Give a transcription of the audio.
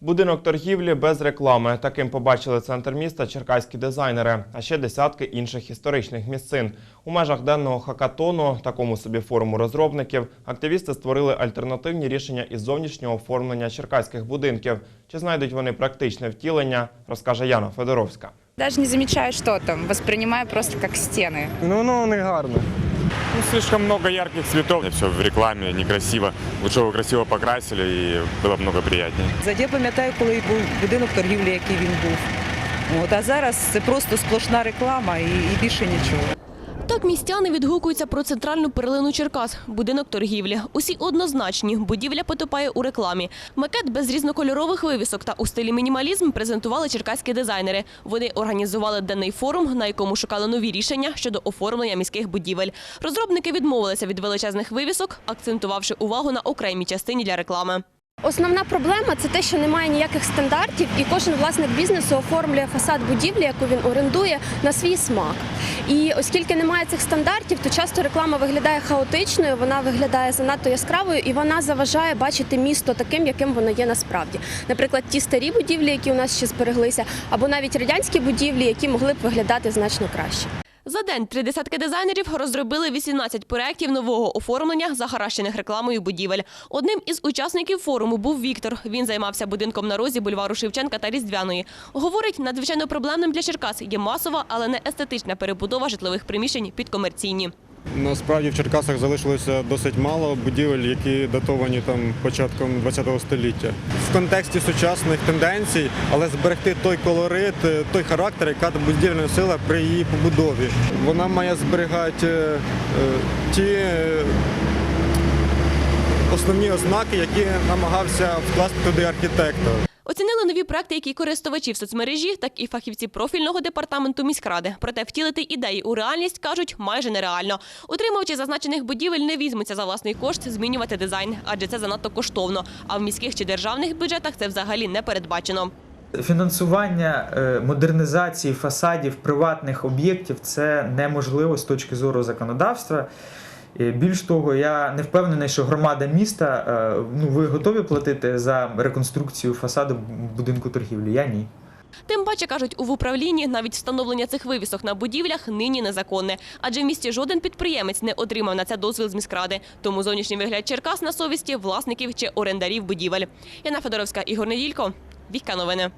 Будинок торгівлі без реклами. Таким побачили центр міста черкаські дизайнери, а ще десятки інших історичних місцин. У межах денного хакатону, такому собі форуму розробників, активісти створили альтернативні рішення із зовнішнього оформлення черкаських будинків. Чи знайдуть вони практичне втілення, розкаже Яна Федоровська. Даже не замечаю, что там, воспринимаю просто как стены. Ну, воно не гарно. Ну, слишком много ярких цветов. Все в рекламе некрасиво. Лучше его красиво покрасили и было бы много приятнее. Я пам'ятаю, коли був будинок торгівлі, який він був. От, а зараз це просто сплошна реклама і, і більше нічого. Так містяни відгукуються про центральну перлину Черкас – будинок торгівлі. Усі однозначні. Будівля потопає у рекламі. Макет без різнокольорових вивісок та у стилі мінімалізм презентували черкаські дизайнери. Вони організували денний форум, на якому шукали нові рішення щодо оформлення міських будівель. Розробники відмовилися від величезних вивісок, акцентувавши увагу на окремій частині для реклами. Основна проблема це те, що немає ніяких стандартів, і кожен власник бізнесу оформлює фасад будівлі, яку він орендує, на свій смак. І оскільки немає цих стандартів, то часто реклама виглядає хаотичною, вона виглядає занадто яскравою і вона заважає бачити місто таким, яким воно є насправді. Наприклад, ті старі будівлі, які у нас ще збереглися, або навіть радянські будівлі, які могли б виглядати значно краще. За день три десятки дизайнерів розробили 18 проєктів нового оформлення захаращених рекламою будівель. Одним із учасників форуму був Віктор. Він займався будинком на розі бульвару Шевченка та Різдвяної. Говорить, надзвичайно проблемним для Черкас є масова, але не естетична перебудова житлових приміщень під комерційні. Насправді в Черкасах залишилося досить мало будівель, які датовані там початком ХХ століття. В контексті сучасних тенденцій, але зберегти той колорит, е, той характер, яка будівельна сила при її побудові. Вона має зберігати е, е, ті основні ознаки, які намагався вкласти туди архітектор. Оцінили нові проекти, які користувачі в соцмережі, так і фахівці профільного департаменту міськради. Проте втілити ідеї у реальність кажуть майже нереально. Утримувачі зазначених будівель не візьмуться за власний кошт змінювати дизайн, адже це занадто коштовно. А в міських чи державних бюджетах це взагалі не передбачено. Фінансування е, модернізації фасадів приватних об'єктів це неможливо з точки зору законодавства. Е, Більш того, я не впевнений, що громада міста е, ну ви готові платити за реконструкцію фасаду будинку торгівлі? Я ні. Тим паче кажуть, у управлінні навіть встановлення цих вивісок на будівлях нині незаконне, адже в місті жоден підприємець не отримав на це дозвіл з міськради. Тому зовнішній вигляд Черкас на совісті власників чи орендарів будівель. Яна Федоровська, Ігор Неділько, Віка новини.